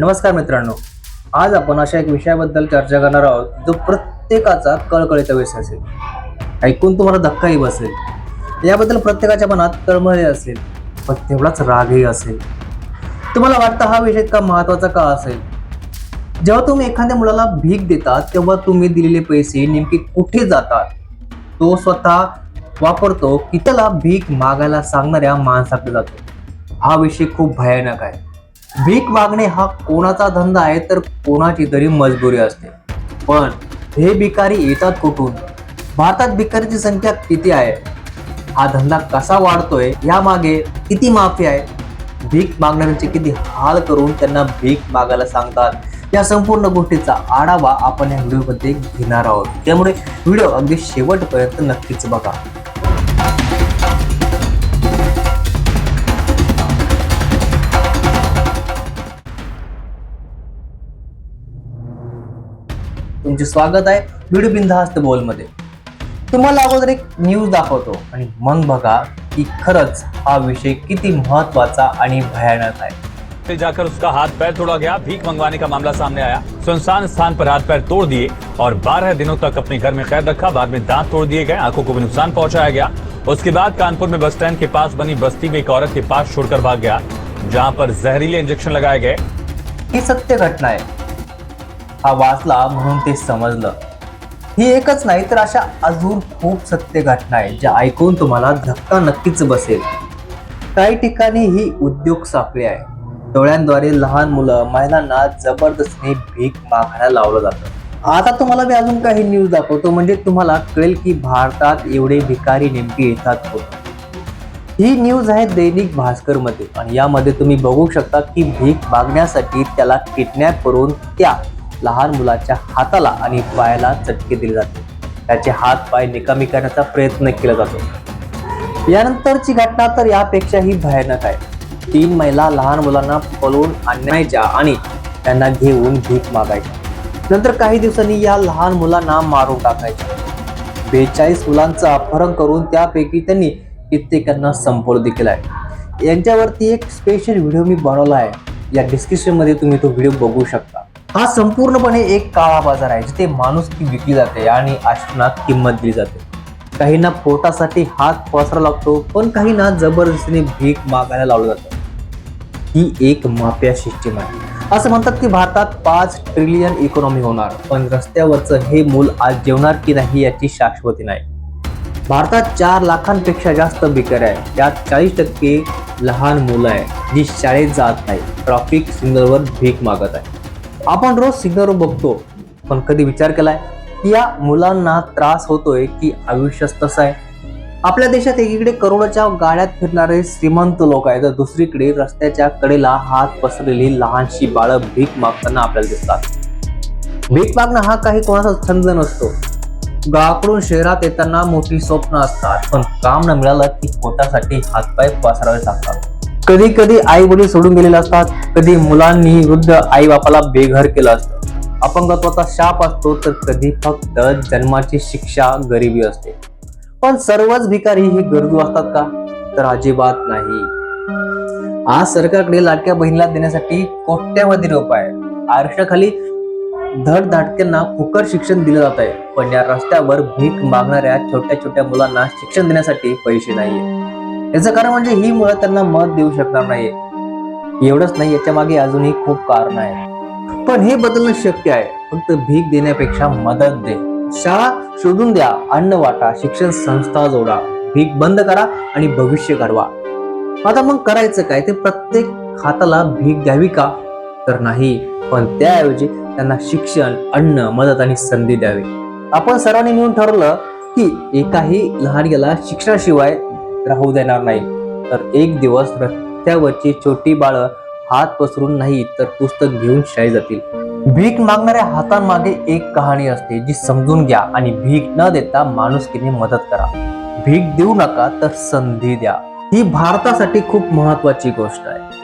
नमस्कार मित्रांनो. आज आपण अशा एक विषयाबद्दल चर्चा करणार आहोत जो प्रत्येकाचा कळकळीचा विषय असेल. ऐकून तुम्हाला धक्काही बसेल. याबद्दल प्रत्येकाच्या मनात तळमळही असेल पण तेवढाच रागही असेल. तुम्हाला वाटतं हा विषय इतका महत्त्वाचा का असेल? जेव्हा तुम्ही एखाद्या मुलाला भीक देता तेव्हा तुम्ही दिलेले पैसे नेमके कुठे जातात? तो स्वतः वापरतो की त्याला भीक मागायला सांगणाऱ्या माणसाकडे जातो. हा विषय खूप भयानक आहे. भीक मागणे हा कोणाचा धंदा आहे तर कोणाची तरी मजबुरी असते. पण हे भिकारी येतात कुठून? भारतात भिकारीची संख्या किती आहे? हा धंदा कसा वाढतोय? यामागे किती माफी आहे? भीक मागणाऱ्यांचे किती हाल करून त्यांना भीक मागायला सांगतात? या संपूर्ण गोष्टीचा आढावा आपण या व्हिडिओमध्ये घेणार आहोत. त्यामुळे व्हिडिओ अगदी शेवटपर्यंत नक्कीच बघा. तुमचे स्वागत आहे व्हिडिओ बिंदास्त बोलमध्ये. तुम्हाला अगोदर एक न्यूज़ दाखवतो आणि मग बघा की खरंच हा विषय किती महत्वाचा आणि भयानक आहे. से जाकर उसका हाथ पैर तोड़ा गया भीख मंगवाने का मामला सामने आया। सुनसान स्थान पर हाथ पैर तोड़ दिए और 12 दिनों तक अपने घर में कैद रखा बाद में दांत तोड़ दिए गए आँखों को भी नुकसान पहुँचाया गया। उसके बाद कानपुर में बस स्टैंड के पास बनी बस्ती में एक औरत के पास छोड़कर भाग गया जहाँ पर जहरीले इंजेक्शन लगाए गए। ये सत्य घटना आहे हा वाचला म्हणून ते समजलं. ही एकच नाही तर अशा अजून खूप सत्य घटना आहेत ज्या ऐकून तुम्हाला धक्का नक्कीच बसेल. काही ठिकाणी ही उद्योग साखळी आहे. डोळ्यांद्वारे लहान मुलं महिलांना जबरदस्तीने भीक मागायला लावलं जातं. आता तुम्हाला मी अजून काही न्यूज दाखवतो म्हणजे तुम्हाला कळेल की भारतात एवढे भिकारी नेमके येतात ही न्यूज आहे दैनिक भास्करमध्ये आणि यामध्ये तुम्ही बघू शकता की भीक मागण्यासाठी त्याला किडनॅप करून त्या लहान मुलाच्या हाताला आणि पायाला चटके दिले जाते. त्याचे हात पाय निकामी करण्याचा प्रयत्न केला जातो. यानंतरची घटना तर यापेक्षाही भयानक आहे. तीन महिला लहान मुलांना पळवून आणायच्या आणि त्यांना घेऊन भीक मागायच्या. नंतर काही दिवसांनी या लहान मुलांना मारून टाकायच्या. बेचाळीस मुलांचं अपहरण करून त्यापैकी त्यांनी कित्येकांना संपवलं देखील आहे. यांच्यावरती एक स्पेशल व्हिडिओ मी बनवला आहे. या डिस्क्रिप्शनमध्ये तुम्ही तो व्हिडिओ बघू शकता. हा संपूर्णपणे एक काळा बाजार आहे जिथे माणूस की विकली जाते आणि आश्रमात किंमत दिली जाते. काहींना पोटासाठी हात पसरा लागतो पण काहींना जबरदस्तीने भीक मागायला लावलं जातं. ही एक माफिया सिस्टीम आहे. असं म्हणतात की भारतात पाच ट्रिलियन इकॉनॉमी होणार पण रस्त्यावरचं हे मूल आज जेवणार की नाही याची शाश्वती नाही. भारतात चार लाखांपेक्षा जास्त भिकारी आहे त्यात चाळीस टक्के लहान मुलं आहे जी शाळेत जात नाही ट्रॉफिक सिग्नलवर भीक मागत आहे आपण रोज सिग्नल बघतो. पण कधी विचार केलाय? की या मुलांना त्रास होतोय की आयुष्यच तसं आहे. आपल्या देशात एकीकडे करोडच्या गाड्यात फिरणारे श्रीमंत लोक आहेत. तर दुसरीकडे रस्त्याच्या कडेला हात पसरलेली लहानशी बाळं भीक मागताना आपल्याला दिसतात. भीक मागणं हा काही कोणाचा छंद नसतो. गावाकडून शहरात येताना मोठी स्वप्न असतात. पण काम न मिळालं की पोटासाठी हातपाय पसरावे लागतात. कधी कधी आई वडील सोडून गेलेले असतात. कधी मुलांनी वृद्ध आई बापाला बेघर केलं असतं. अपंगत्वाचा शाप असतो तर कधी फक्त जन्माची शिक्षा गरिबी असते. पण सर्वच भिकारी ही गरजू असतात का? तर अजिबात नाही. आज सरकारकडे लाडक्या बहिणीला देण्यासाठी कोट्यावधी रुपये. आहे आरक्षणाखाली धड धाडक्यांना फुकट शिक्षण दिलं जात आहे. पण या रस्त्यावर भीक मागणाऱ्या छोट्या छोट्या मुलांना शिक्षण देण्यासाठी पैसे नाहीये. याचं कारण म्हणजे ही मुलं त्यांना मत देऊ शकणार नाहीये. एवढंच नाही याच्या मागे अजूनही खूप कारण आहे. पण हे बदलणं शक्य आहे. फक्त भीक देण्यापेक्षा मदत दे. शाळा शोधून द्या अन्न वाटा शिक्षण संस्था जोडा. भीक बंद करा आणि भविष्य घडवा. आता मग करायचं काय? ते प्रत्येक हाताला भीक द्यावी का? तर नाही. पण त्याऐवजी त्यांना शिक्षण अन्न मदत आणि संधी द्यावी. आपण सर्वांनी मिळून ठरवलं की एकाही लहानग्याला शिक्षणाशिवाय राहू देणार नाही. तर एक दिवस रस्त्यावरची छोटी बाळं हात पसरून नाही तर पुस्तक घेऊन शाळेत जातील. भीक मागणाऱ्या हातांमागे एक कहाणी असते जी समजून घ्या आणि भीक न देता माणुसकीने मदत करा. भीक देऊ नका तर संधी द्या. ही भारतासाठी खूप महत्वाची गोष्ट आहे.